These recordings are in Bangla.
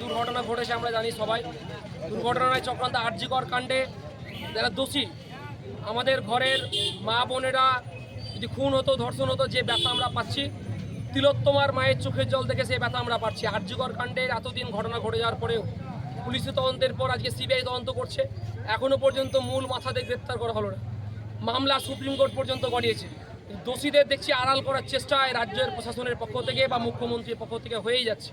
দুর্ঘটনা ঘটেছে, আমরা জানি সবাই। দুর্ঘটনায় চক্রান্ত আর্যিকর কাণ্ডে যারা দোষী, আমাদের ঘরের মা বোনেরা যদি খুন হতো, ধর্ষণ হতো, যে ব্যথা আমরা পাচ্ছি, তিলোত্তমার মায়ের চোখের জল থেকে সেই ব্যথা আমরা পাচ্ছি। আর্যিকর কাণ্ডের এতদিন ঘটনা ঘটে যাওয়ার পরেও পুলিশি তদন্তের পর আজকে সিবিআই তদন্ত করছে। এখনও পর্যন্ত মূল মাথাদের গ্রেপ্তার করা হলো না। মামলা সুপ্রিম কোর্ট পর্যন্ত গড়িয়েছে। দোষীদের দেখছি আড়াল করার চেষ্টা এই রাজ্যের প্রশাসনের পক্ষ থেকে বা মুখ্যমন্ত্রীর পক্ষ থেকে হয়েই যাচ্ছে।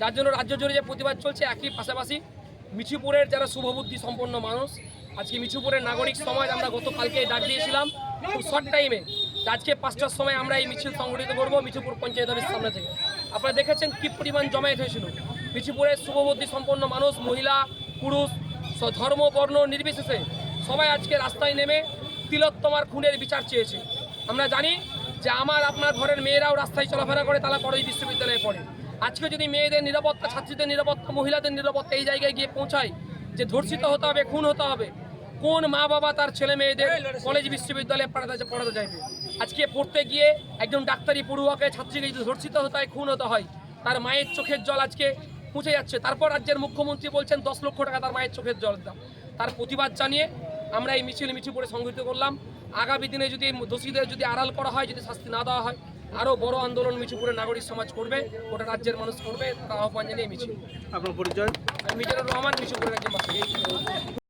যার জন্য রাজ্য জুড়ে যে প্রতিবাদ চলছে একই পাশাপাশি মিছিপুরের যারা শুভবুদ্ধি সম্পন্ন মানুষ, আজকে মিছিপুরের নাগরিক সমাজ আমরা গতকালকে ডাক দিয়েছিলাম, খুব শর্ট টাইমে আজকে পাঁচটার সময় আমরা এই মিছিল সংগঠিত করব মিছিপুর পঞ্চায়েত অফিস সামনে থেকে। আপনারা দেখেছেন কি পরিমাণ জমায়েত হয়েছিল? মিছিপুরের শুভবুদ্ধি সম্পন্ন মানুষ, মহিলা, পুরুষ ধর্ম, বর্ণ নির্বিশেষে সবাই আজকে রাস্তায় নেমে তিলোত্তমার খুনের বিচার চেয়েছে। আমরা জানি যে আমার আপনার ঘরের মেয়েরাও রাস্তায় চলাফেরা করে তারা কলেজ বিশ্ববিদ্যালয়ে পড়ে। আজকে যদি মেয়েদের নিরাপত্তা ছাত্রীদের নিরাপত্তা মহিলাদের নিরাপত্তা এই জায়গায় গিয়ে পৌঁছায় যে ধর্ষিত হতে হবে খুন হতে হবে কোন মা বাবা তার ছেলে মেয়েদের কলেজ বিশ্ববিদ্যালয়ে পড়াতে পড়াতে চাইবে আজকে পড়তে গিয়ে একজন ডাক্তারি পড়ুয়াকে ছাত্রীকে যদি ধর্ষিত হতে হয় খুন হতে হয় তার মায়ের চোখের জল আজকে মুছে যাচ্ছে। তারপর রাজ্যের মুখ্যমন্ত্রী বলছেন দশ লক্ষ টাকা তার মায়ের চোখের জল দাম তার প্রতিবাদ জানিয়ে আমরা এই মিছিল মিছিল করে সংগঠিত করলাম। আগামী দিনে যদি এই দোষীদের যদি আড়াল করা হয় যদি শাস্তি না দেওয়া হয় আরও বড় আন্দোলন মিছিপুরে নাগরিক সমাজ করবে গোটা রাজ্যের মানুষ করবে তারা আহ্বান জানিয়ে মিছিল। আপনার পরিচয়? আমি মিজানুর রহমান মিছিপুরের একজন